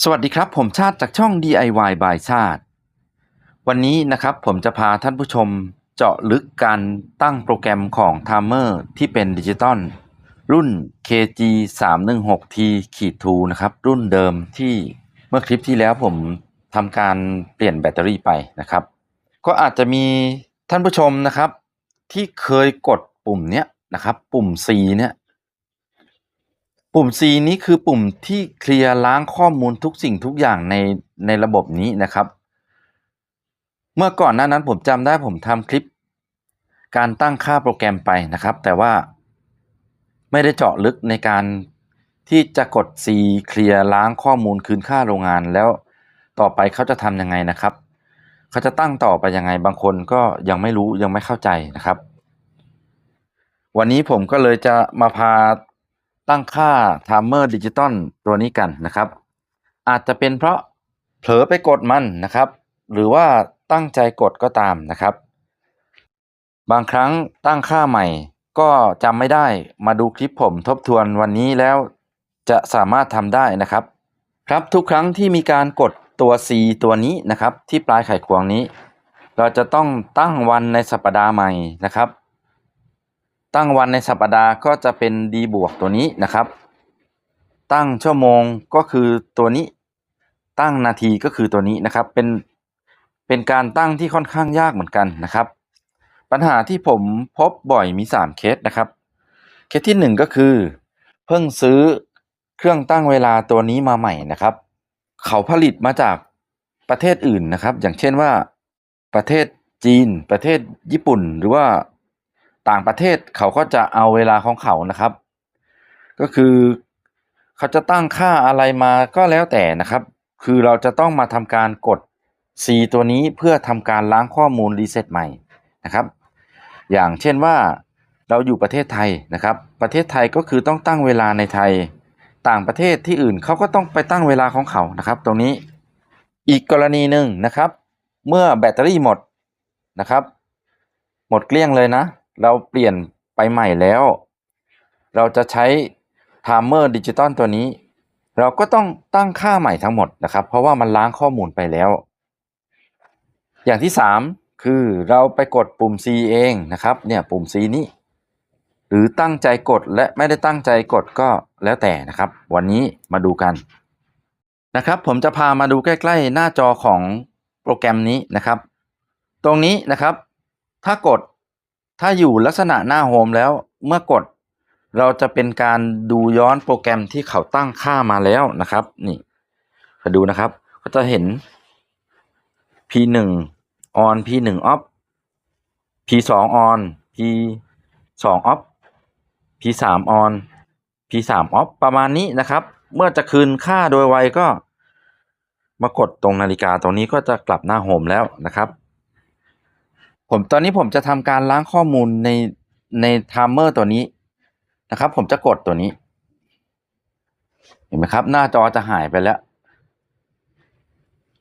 สวัสดีครับ ผมชาติจากช่อง DIY by ชาติ วันนี้นะครับผมจะพาท่านผู้ชมเจาะลึกการตั้งโปรแกรมของ Timer ที่เป็นดิจิตอลรุ่น KG 3 1 6 T ขีด2นะครับ รุ่นเดิมที่เมื่อคลิปที่แล้วผมทำการเปลี่ยนแบตเตอรี่ไปนะครับ ก็อาจจะมีท่านผู้ชมนะครับ ที่เคยกดปุ่มเนี้ยนะครับ ปุ่ม C เนี่ย ปุ่ม C นี้คือปุ่มที่เคลียร์ล้างข้อมูลทุกสิ่งทุกอย่างในในระบบนี้นะครับ เมื่อก่อนหน้านั้นผมจำได้ผมทำคลิป การตั้งค่าโปรแกรมไปนะครับ แต่ว่าไม่ได้เจาะลึกในการที่จะกด C เคลียร์ล้างข้อมูลคืนค่าโรงงานแล้วต่อไปเขาจะทำยังไงนะครับ เขาจะตั้งต่อไปยังไงบางคนก็ยังไม่รู้ยังไม่เข้าใจนะครับ วันนี้ผมก็เลยจะมาพา ตั้งค่า Timer Digital ตัวนี้กันนะครับ อาจจะเป็นเพราะเผลอไปกดมันนะครับ หรือว่าตั้งใจกดก็ตามนะครับ บางครั้งตั้งค่าใหม่ ก็จำไม่ได้มาดูคลิปผมทบทวนวันนี้แล้ว จะสามารถทำได้นะครับ ครับทุกครั้งที่มีการกดตัว C ตัวนี้นะครับ ที่ปลายไขควงนี้ เราจะต้องตั้งวันในสัปดาห์ใหม่นะครับ ตั้งวันในสัปดาห์ก็จะเป็น D บวกตัวนี้นะครับ ตั้งชั่วโมงก็คือตัวนี้ ตั้งนาทีก็คือตัวนี้นะครับ เป็นเป็นการตั้งที่ค่อนข้างยากเหมือนกันนะครับ ปัญหาที่ผมพบบ่อยมี 3 เคสนะครับ เคสที่ 1 ก็คือ เพิ่งซื้อเครื่องตั้งเวลาตัวนี้มาใหม่นะครับ เขาผลิตมาจากประเทศอื่นนะครับ อย่างเช่นว่าประเทศจีน ประเทศญี่ปุ่น หรือว่า ต่างประเทศเขาก็จะเอาเวลาของเขานะครับ ก็คือเขาจะตั้งค่าอะไรมาก็แล้วแต่นะครับ คือเราจะต้องมาทำการกด C ตัวนี้เพื่อทำการล้างข้อมูลรีเซ็ตใหม่นะครับ อย่างเช่นว่าเราอยู่ประเทศไทยนะครับ ประเทศไทยก็คือต้องตั้งเวลาในไทย ต่างประเทศที่อื่นเขาก็ต้องไปตั้งเวลาของเขานะครับ ตรงนี้อีกกรณีหนึ่งนะครับ เมื่อแบตเตอรี่หมดนะครับ หมดเกลี้ยงเลยนะ เราเปลี่ยนไปใหม่แล้ว เราจะใช้ Timer Digital ตัวนี้ เราก็ต้องตั้งค่าใหม่ทั้งหมดนะครับ เพราะว่ามันล้างข้อมูลไปแล้ว อย่างที่ 3 คือเราไปกดปุ่ม C เองนะครับ เนี่ยปุ่ม C นี้ หรือตั้งใจกดและไม่ได้ตั้งใจกดก็แล้วแต่นะครับ วันนี้มาดูกันนะครับ ผมจะพามาดูใกล้ ๆ หน้าจอของโปรแกรมนี้นะครับ ตรงนี้นะครับ ถ้ากด ถ้าอยู่ลักษณะหน้าโฮมแล้วเมื่อกด เราจะเป็นการดูย้อนโปรแกรมที่เขาตั้งค่ามาแล้วนะครับ นี่มาดูนะครับ ก็จะเห็น P1 on P1 off P2 on P2 off P3 on P3 off ประมาณนี้นะครับ เมื่อจะคืนค่าโดยไวก็มากดตรงนาฬิกาตรงนี้ก็จะกลับหน้าโฮมแล้วนะครับ ผมตอนนี้ผมจะทำการล้างข้อมูลในในไทม์เมอร์ตัวนี้นะครับ ผมจะกดตัวนี้ เห็นไหมครับ หน้าจอจะหายไปแล้ว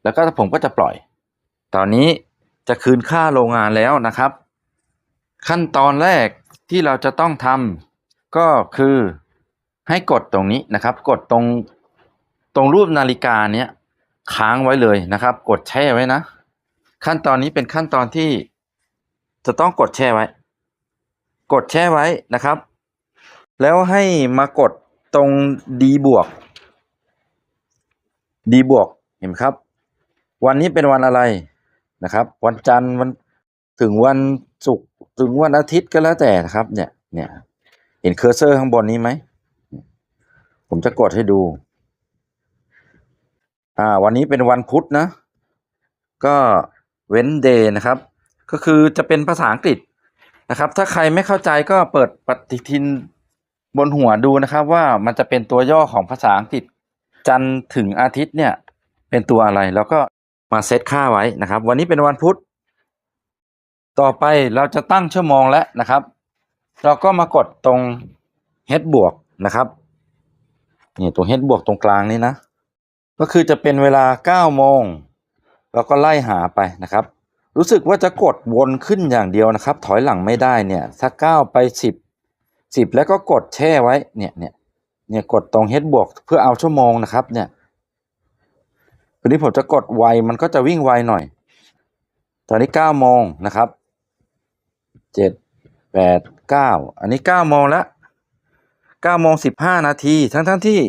แล้วก็ผมก็จะปล่อย ตอนนี้จะคืนค่าโรงงานแล้วนะครับ ขั้นตอนแรกที่เราจะต้องทำก็คือให้กดตรงนี้นะครับ กดตรงตรงรูปนาฬิกาเนี้ยค้างไว้เลยนะครับ กดแช่ไว้นะ ขั้นตอนนี้เป็นขั้นตอนที่ จะต้องกดแช่ไว้ กดแช่ไว้นะครับ แล้วให้มากดตรง D บวก D บวกเห็นไหมครับ วันนี้เป็นวันอะไรนะครับ วันจันทร์วันถึงวันศุกร์ถึงวันอาทิตย์ก็แล้วแต่นะครับ เนี่ยเนี่ยเห็นเคอร์เซอร์ข้างบนนี้ไหม ผมจะกดให้ดู อ่า วันนี้เป็นวันพุธนะ ก็เว้นเดย์นะครับ ก็คือจะเป็นภาษาอังกฤษนะครับ ถ้าใครไม่เข้าใจก็เปิดปฏิทินบนหัวดูนะครับ ว่ามันจะเป็นตัวย่อของภาษาอังกฤษ จันทร์ถึงอาทิตย์เนี่ย เป็นตัวอะไร แล้วก็มาเซตค่าไว้นะครับ วันนี้เป็นวันพุธ ต่อไปเราจะตั้งชั่วโมงแล้วนะครับ เราก็มากดตรง h บวกนะครับนี่ตรง h บวกตรงกลางนี้นะ ก็คือจะเป็นเวลา9โมงเราก็ไล่หาไปนะครับ รู้สึกว่าจะกดวนขึ้นอย่างเดียวนะครับ ถอยหลังไม่ได้เนี่ยถ้าก้าวไปสิบสิบแล้วก็กดแช่ไว้เนี่ยเนี่ยเนี่ยกดตรง h บวกเพื่อเอาชั่วโมงนะครับ เนี่ยวันนี้ผมจะกดไวมันก็จะวิ่งไวหน่อย ตอนนี้เก้าโมงนะครับเจ็ดแปดเก้าอันนี้เก้าโมงแล้วเก้าโมงสิบห้านาทีทั้งทั้งที่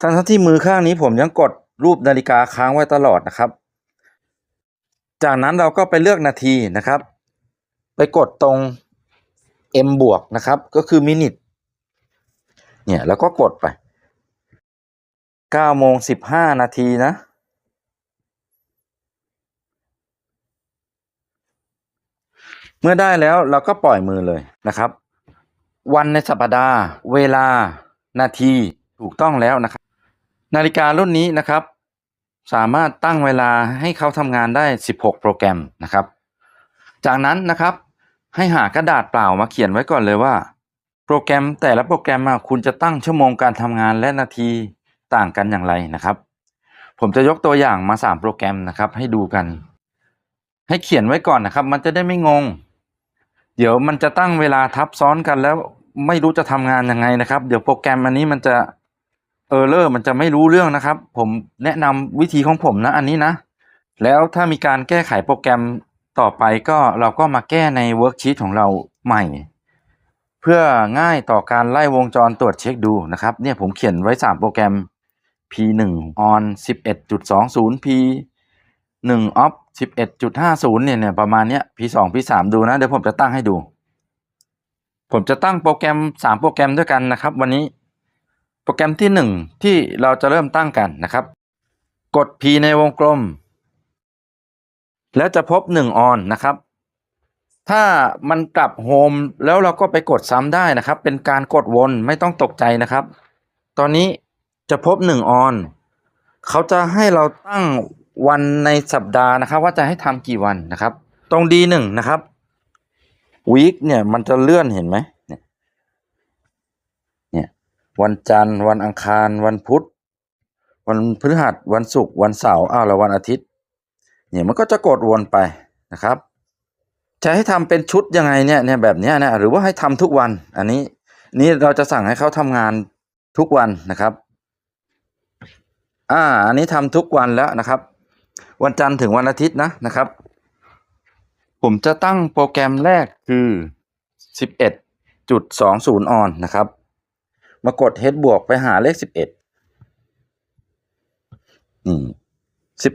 ทั้งทั้งที่มือข้างนี้ผมยังกดรูปนาฬิกาค้างไว้ตลอดนะครับ จากนั้นเราก็ไปเลือกนาทีนะครับ ไปกดตรง M บวกนะครับ ก็คือมินิทเนี่ยแล้วก็กดไปเก้าโมงสิบห้านาทีนะเมื่อได้แล้วเราก็ปล่อยมือเลยนะครับ วันในสัปดาห์ เวลา นาทีถูกต้องแล้วนะครับ นาฬิการุ่นนี้นะครับ สามารถตั้งเวลาให้เขาทำงานได้ 16 โปรแกรมนะครับ จากนั้นนะครับให้หากระดาษเปล่ามาเขียนไว้ก่อนเลยว่า โปรแกรมแต่ละโปรแกรมอะคุณจะตั้งชั่วโมงการทำงานและนาทีต่างกันอย่างไรนะครับ ผมจะยกตัวอย่างมา 3 โปรแกรมนะครับให้ดูกัน ให้เขียนไว้ก่อนนะครับ มันจะได้ไม่งง เดี๋ยวมันจะตั้งเวลาทับซ้อนกันแล้วไม่รู้จะทำงานยังไงนะครับ เดี๋ยวโปรแกรมอันนี้มันจะ เออร์เลอร์มันจะไม่รู้เรื่องนะครับ ผมแนะนำวิธีของผมนะอันนี้นะ แล้วถ้ามีการแก้ไขโปรแกรมต่อไปก็เราก็มาแก้ในเวิร์กชีตของเราใหม่ เพื่อง่ายต่อการไล่วงจรตรวจเช็คดูนะครับ เนี่ยผมเขียนไว้ 3 โปรแกรม P1 on 11.20 P 1 off 11.50 เนี่ยเนี่ยประมาณเนี้ย P2 P3 ดูนะ เดี๋ยวผมจะตั้งให้ดู ผมจะตั้งโปรแกรม 3 โปรแกรมด้วยกันนะครับ วันนี้ โปรแกรมที่ 1 ที่เราจะเริ่มตั้งกันนะครับ กด P ในวงกลม แล้วจะพบ1 on นะครับ ถ้ามันกลับโฮมแล้วเราก็ไปกดซ้ำได้นะครับ เป็นการกดวนไม่ต้องตกใจนะครับ ตอนนี้จะพบ1 on เขาจะให้เราตั้งวันในสัปดาห์นะครับ ว่าจะให้ทำกี่วันนะครับ ตรง D1 นะครับ week เนี่ยมันจะเลื่อนเห็นไหม วันจันทร์ วันอังคาร วันพุธ วันพฤหัส วันศุกร์ วันเสาร์ อ้าวแล้ววันอาทิตย์ เนี่ยมันก็จะกดวนไปนะครับ จะให้ทำเป็นชุดยังไงเนี่ยเนี่ยแบบเนี้ยนะหรือว่าให้ทำทุกวัน อันนี้นี่เราจะสั่งให้เขาทำงานทุกวันนะครับ อ่า อันนี้ทำทุกวันแล้วนะครับ วันจันทร์ถึงวันอาทิตย์นะนะครับ ผมจะตั้งโปรแกรมแรกคือ 11.20ออนนะครับ มากด h บวกไปหาเลข11นี่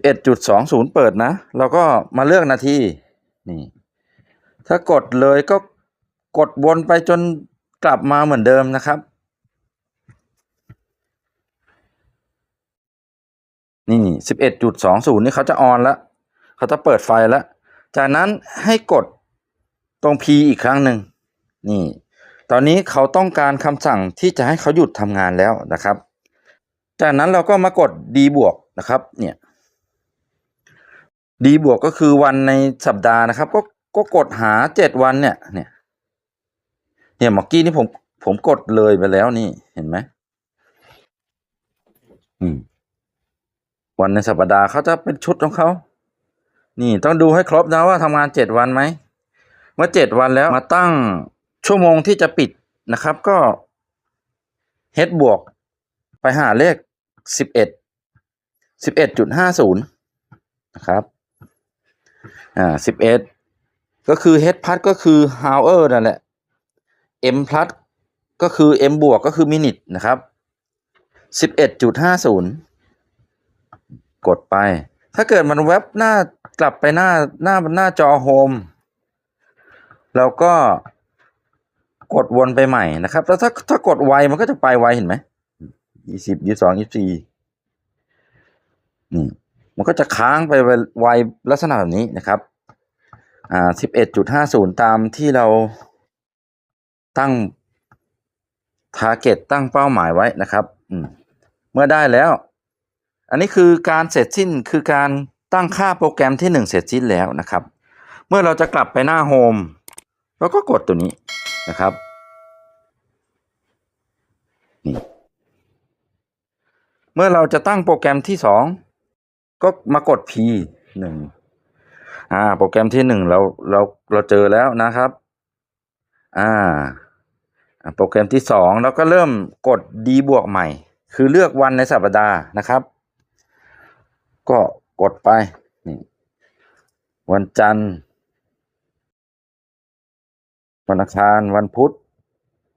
11.20เปิดนะ เราก็มาเลือกนาที นี่ ถ้ากดเลยก็กดวนไปจนกลับมาเหมือนเดิมนะครับ นี่11.20นี่เขาจะออนแล้ว เขาจะเปิดไฟแล้ว จากนั้นให้กดตรง P อีกครั้งหนึ่ง นี่ ตอนนี้เขาต้องการคำสั่งที่จะให้เขาหยุดทำงานแล้วนะครับ จากนั้นเราก็มากด D บวกนะครับ เนี่ย D บวกก็คือวันในสัปดาห์นะครับ ก็ก็กดหาเจ็ดวันเนี่ย เนี่ย เนี่ยเมื่อกี้นี่ผมผมกดเลยไปแล้วนี่เห็นไหมอืมวันในสัปดาห์เขาจะเป็นชุดของเขานี่ต้องดูให้ครบนะว่าทำงานเจ็ดวันไหมเมื่อเจ็ดวันแล้วมาตั้ง ชั่วโมงที่จะปิดนะครับก็เฮดบวก ไปหาเลขสิบเอ็ดสิบเอ็ดจุดห้าศูนย์นะครับอ่าสิบเอ็ดก็คือเฮดพัดก็คือ hour นั่นแหละ m พลัสก็คือ m บวกก็คือมินิทนะครับสิบเอ็ดจุดห้าศูนย์กดไป ถ้าเกิดมันเว็บหน้ากลับไปหน้าหน้าหน้าจอโฮมเราก็ กดวนไปใหม่นะครับ แล้วถ้าถ้ากดไวมันก็จะไปไวเห็นไหมยี่สิบยี่สองยี่สี่นี่มันก็จะค้างไปไวลักษณะแบบนี้นะครับ อ่าสิบเอ็ดจุดห้าศูนย์ตามที่เราตั้งทาร์เก็ตตั้งเป้าหมายไว้นะครับอืมเมื่อได้แล้ว อันนี้คือการเสร็จสิ้นคือการตั้งค่าโปรแกรมที่หนึ่งเสร็จสิ้นแล้วนะครับ เมื่อเราจะกลับไปหน้าโฮมเราก็กดตัวนี้ นะครับนี่เมื่อเราจะตั้งโปรแกรมที่สองก็มากด P หนึ่งอ่า โปรแกรมที่หนึ่งเราเราเราเจอแล้วนะครับ อ่า โปรแกรมที่สองเราก็เริ่มกด D บวกใหม่ คือเลือกวันในสัปดาห์นะครับ ก็กดไปนี่วันจันทร์ วันอังคาร วันพุธ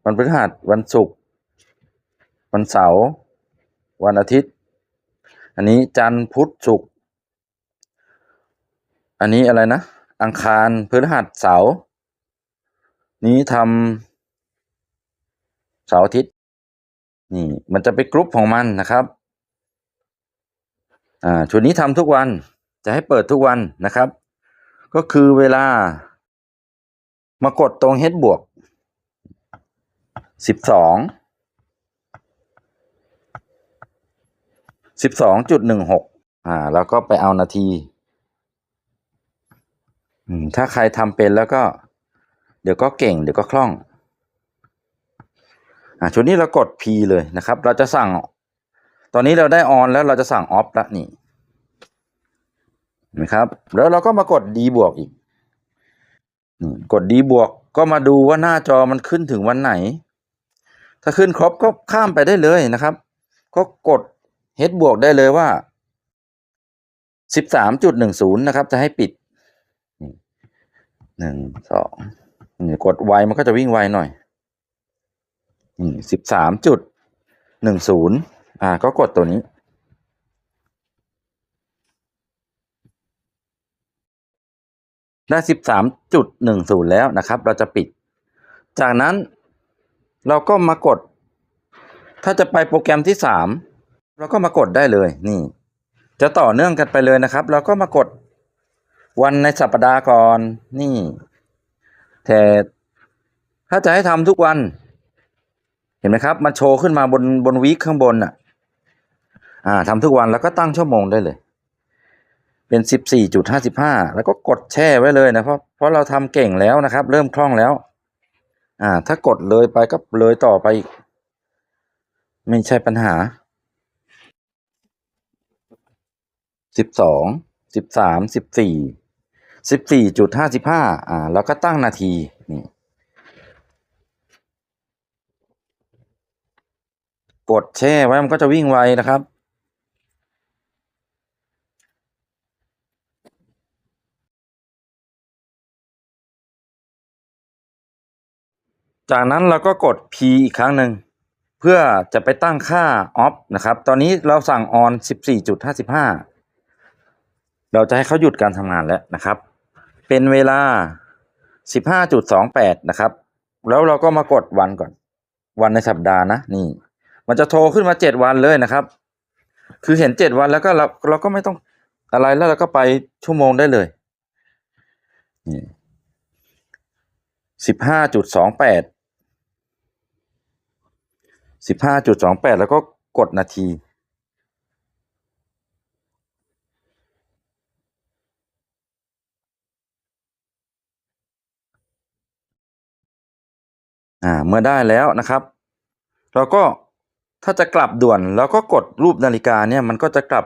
วันพฤหัส วันศุกร์ วันเสาร์ วันอาทิตย์ อันนี้จันทร์พุธศุกร์ อันนี้อะไรนะ อังคารพฤหัสเสาร์ นี้ทำเสาร์อาทิตย์ นี่ มันจะไปกรุ๊ปของมันนะครับ อ่า ชุดนี้ทำทุกวัน จะให้เปิดทุกวันนะครับ ก็คือเวลา มากดตรง h บวกสิบสองสิบสองจุดหนึ่งหกอ่า แล้วก็ไปเอานาที อืม ถ้าใครทำเป็นแล้วก็ เดี๋ยวก็เก่ง เดี๋ยวก็คล่อง อ่าชุดนี้เรากด P เลยนะครับ เราจะสั่ง ตอนนี้เราได้ออนแล้วเราจะสั่งออฟละนี่นไหมครับ แล้วเราก็มากด D บวกอีก กด D บวกก็มาดูว่าหน้าจอมันขึ้นถึงวันไหน ถ้าขึ้นครบก็ข้ามไปได้เลยนะครับ ก็กด H บวกได้เลยว่าสิบสามจุดหนึ่งศูนย์นะครับ จะให้ปิด หนึ่งสองนี่กดไวมันก็จะวิ่งไวหน่อยสิบสามจุดหนึ่งศูนย์อ่า ก็กดตัวนี้ ได้สิบสามจุดหนึ่งศูนย์แล้วนะครับ เราจะปิด จากนั้นเราก็มากด ถ้าจะไปโปรแกรมที่สามเราก็มากดได้เลยนี่ จะต่อเนื่องกันไปเลยนะครับ เราก็มากดวันในสัปดาห์ก่อนนี่ แต่ถ้าจะให้ทำทุกวัน เห็นไหมครับ มันโชว์ขึ้นมาบนบนวีคข้างบนอะ อ่าทำทุกวันแล้วก็ตั้งชั่วโมงได้เลย เป็นสิบสี่จุดห้าสิบห้าแล้วก็กดแช่ไว้เลยนะเพราะเพราะเราทำเก่งแล้วนะครับ เริ่มคล่องแล้ว อ่า ถ้ากดเลยไปก็เลยต่อไปอีก ไม่ใช่ปัญหาสิบสองสิบสามสิบสี่สิบสี่จุดห้าสิบห้าอ่า แล้วก็ตั้งนาทีนี่กดแช่ไว้มันก็จะวิ่งไวนะครับ จากนั้นเราก็กด P อีกครั้งหนึ่งเพื่อจะไปตั้งค่า off นะครับ ตอนนี้เราสั่ง on 14.55 เราจะให้เขาหยุดการทำงานแล้วนะครับ เป็นเวลา 15.28 นะครับ แล้วเราก็มากดวันก่อน วันในสัปดาห์นะนี่ มันจะโทรขึ้นมา 7 วันเลยนะครับ คือเห็น 7 วันแล้วก็เราเราก็ไม่ต้องอะไรแล้วเราก็ไปชั่วโมงได้เลยนี่สิบห้าจุด สิบห้าจุดสองแปดแล้วก็กดนาที อ่า เมื่อได้แล้วนะครับ เราก็ถ้าจะกลับด่วนเราก็กดรูปนาฬิกาเนี่ยมันก็จะกลับ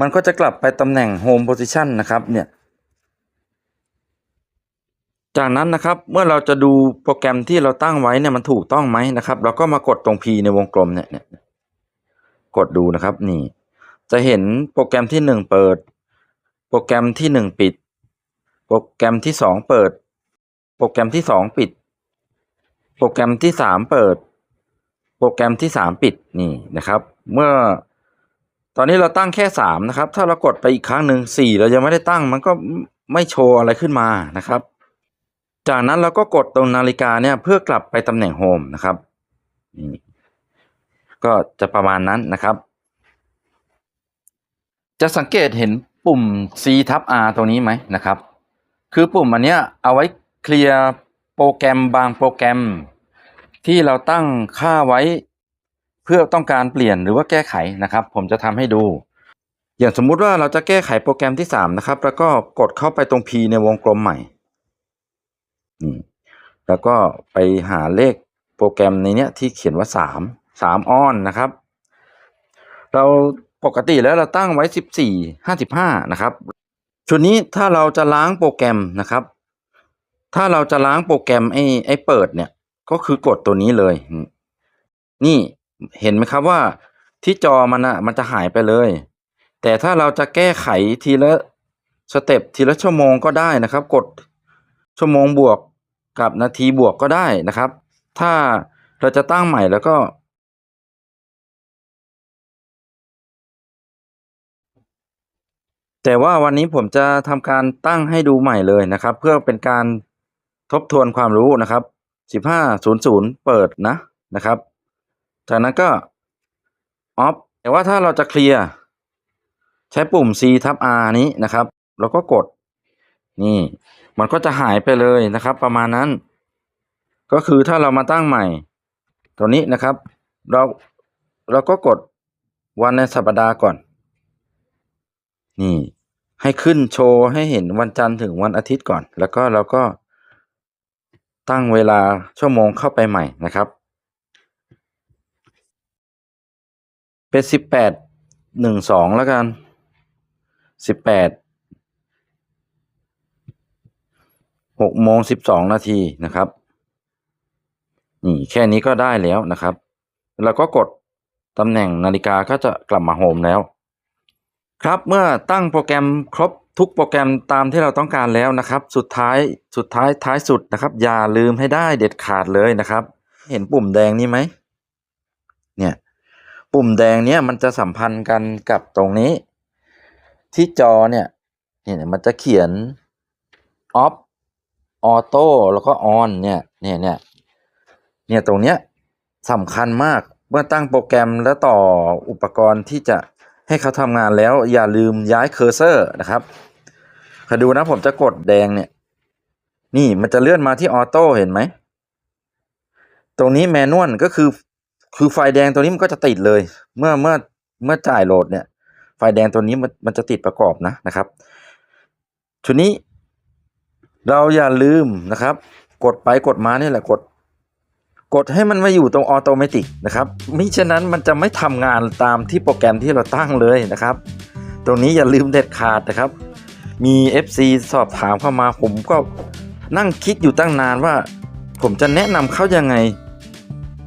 มันก็จะกลับไปตำแหน่ง Home Position นะครับเนี่ย จากนั้นนะครับเมื่อเราจะดูโปรแกรมที่เราตั้งไว้เนี่ยมันถูกต้องไหมนะครับ เราก็มากดตรง P ในวงกลมเนี่ยเนี่ยกดดูนะครับนี่ จะเห็นโปรแกรมที่หนึ่งเปิด โปรแกรมที่หนึ่งปิด โปรแกรมที่สองเปิด โปรแกรมที่สองปิด โปรแกรมที่สามเปิด โปรแกรมที่สามปิดนี่นะครับ เมื่อตอนนี้เราตั้งแค่สามนะครับถ้าเรากดไปอีกครั้งหนึ่งสี่เรายังไม่ได้ตั้งมันก็ไม่โชว์อะไรขึ้นมานะครับ จากนั้นเราก็กดตรงนาฬิกาเนี่ยเพื่อกลับไปตำแหน่งโฮมนะครับนี่ก็จะประมาณนั้นนะครับ จะสังเกตเห็นปุ่ม C ทับ R ตรงนี้ไหมนะครับ คือปุ่มอันเนี้ยเอาไว้เคลียร์โปรแกรมบางโปรแกรม ที่เราตั้งค่าไว้ เพื่อต้องการเปลี่ยนหรือว่าแก้ไขนะครับ ผมจะทำให้ดู อย่างสมมุติว่าเราจะแก้ไขโปรแกรมที่สามนะครับ แล้วก็กดเข้าไปตรง P ในวงกลมใหม่ แล้วก็ไปหาเลขโปรแกรมในเนี้ยที่เขียนว่าสามสามออนนะครับ เราปกติแล้วเราตั้งไว้สิบสี่ห้าสิบห้านะครับ ชุดนี้ถ้าเราจะล้างโปรแกรมนะครับ ถ้าเราจะล้างโปรแกรมไอ้ไอ้เปิดเนี่ยก็คือกดตัวนี้เลย นี่เห็นไหมครับว่าที่จอมันอะมันจะหายไปเลย แต่ถ้าเราจะแก้ไขทีละสเต็ปทีละชั่วโมงก็ได้นะครับ กด ชั่วโมงบวกกับนาทีบวกก็ได้นะครับ ถ้าเราจะตั้งใหม่แล้วก็แต่ว่าวันนี้ผมจะทำการตั้งให้ดูใหม่เลยนะครับ เพื่อเป็นการทบทวนความรู้นะครับ 1500 เปิดนะนะครับ จากนั้นก็ off แต่ว่าถ้าเราจะเคลียร์ใช้ปุ่ม C ทับ R นี้นะครับ แล้วก็กด นี่ มันก็จะหายไปเลยนะครับ ประมาณนั้น ก็คือถ้าเรามาตั้งใหม่ ตัวนี้นะครับ เราเราก็กดวันในสัปดาห์ก่อน นี่ ให้ขึ้นโชว์ให้เห็นวันจันทร์ถึงวันอาทิตย์ก่อน แล้วก็เราก็ตั้งเวลาชั่วโมงเข้าไปใหม่นะครับ เป็นสิบแปดหนึ่งสองแล้วกันสิบแปด หกโมงสิบสองนาทีนะครับ นี่แค่นี้ก็ได้แล้วนะครับแล้วก็กดตำแหน่งนาฬิกาก็จะกลับมาโฮมแล้ว ครับเมื่อตั้งโปรแกรมครบทุกโปรแกรมตามที่เราต้องการแล้วนะครับ สุดท้ายสุดท้ายท้ายสุดนะครับ อย่าลืมให้ได้เด็ดขาดเลยนะครับ เห็นปุ่มแดงนี้ไหมเนี่ยปุ่มแดงเนี้ยมันจะสัมพันธ์กันกับตรงนี้ ที่จอเนี่ยเนี่ยมันจะเขียน off auto แล้วก็ on เนี่ยเนี่ยเนี่ยเนี่ยตรงเนี้ยสำคัญมากเมื่อตั้งโปรแกรมแล้วต่ออุปกรณ์ที่จะให้เขาทำงานแล้วอย่าลืมย้ายเคอร์เซอร์นะครับคดูนะผมจะกดแดงเนี่ย นี่มันจะเลื่อนมาที่ออโต้เห็นไหม ตรงนี้แมนนวลก็คือ คือไฟแดงตัวนี้มันก็จะติดเลย เมื่อเมื่อเมื่อจ่ายโหลดเนี่ย ไฟแดงตัวนี้มันมันจะติดประกอบนะนะครับชุดนี้ เราอย่าลืมนะครับ กดไปกดมานี่แหละกด กดให้มันมาอยู่ตรงออโตเมติกนะครับมิฉะนั้นมันจะไม่ทำงานตามที่โปรแกรมที่เราตั้งเลยนะครับ ตรงนี้อย่าลืมเด็ดขาดนะครับ มี FC สอบถามเข้ามาผมก็นั่งคิดอยู่ตั้งนานว่า ผมจะแนะนำเขายังไง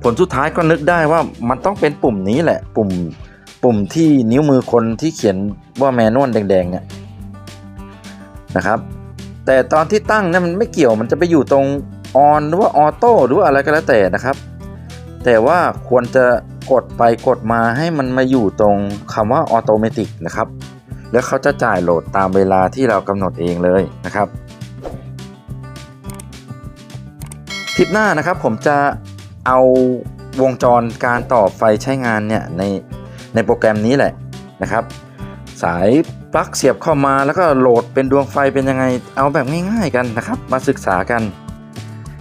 ผลสุดท้ายก็นึกได้ว่ามันต้องเป็นปุ่มนี้แหละ ปุ่มปุ่มที่นิ้วมือคนที่เขียนว่าแมนนวลแดงๆเนี่ยนะครับ แต่ตอนที่ตั้งเนี่ยมันไม่เกี่ยวมันจะไปอยู่ตรงออนหรือว่าออโต้หรือว่าอะไรก็แล้วแต่นะครับ แต่ว่าควรจะกดไปกดมาให้มันมาอยู่ตรงคำว่าออโตเมติกนะครับ แล้วเขาจะจ่ายโหลดตามเวลาที่เรากำหนดเองเลยนะครับคลิปหน้านะครับผมจะเอาวงจรการต่อไฟใช้งานเนี่ยในในโปรแกรมนี้แหละนะครับ สายปลั๊กเสียบเข้ามาแล้วก็โหลดเป็นดวงไฟเป็นยังไง เอาแบบง่ายๆกันนะครับ มาศึกษากัน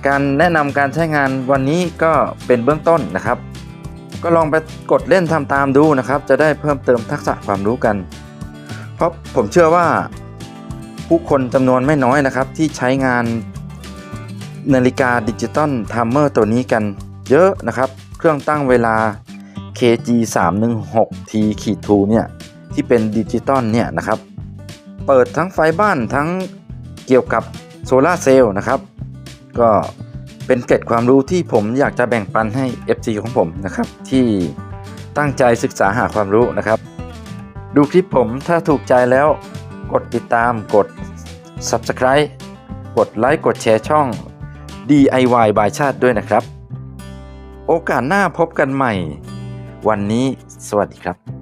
การแนะนำการใช้งานวันนี้ก็เป็นเบื้องต้นนะครับ ก็ลองไปกดเล่นทำตามดูนะครับ จะได้เพิ่มเติมทักษะความรู้กัน เพราะผมเชื่อว่าผู้คนจำนวนไม่น้อยนะครับ ที่ใช้งานนาฬิกาดิจิตอลไทม์เมอร์ตัวนี้กันเยอะนะครับ เครื่องตั้งเวลา KG 3 1 6 T ขีด2เนี่ย ที่เป็นดิจิตอลเนี่ยนะครับ เปิดทั้งไฟบ้านทั้งเกี่ยวกับโซลาเซลล์นะครับ ก็เป็นเกร็ดความรู้ที่ผมอยากจะแบ่งปันให้ FC ของผมนะครับ ที่ตั้งใจศึกษาหาความรู้นะครับ ดูคลิปผมถ้าถูกใจแล้วกดติดตามกด Subscribe กดไลค์กดแชร์ช่อง DIY บายชาติด้วยนะครับ โอกาสหน้าพบกันใหม่ วันนี้สวัสดีครับ